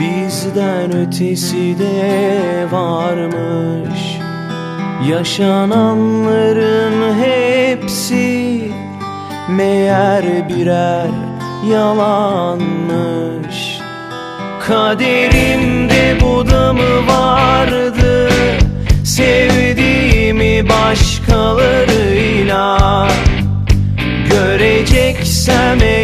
Bizden ötesi de varmış. Yaşananların hepsi Meğer birer yalanmış. Kaderimde bu da mı vardı Sevdiğimi başkalarıyla. Göreceksem eğer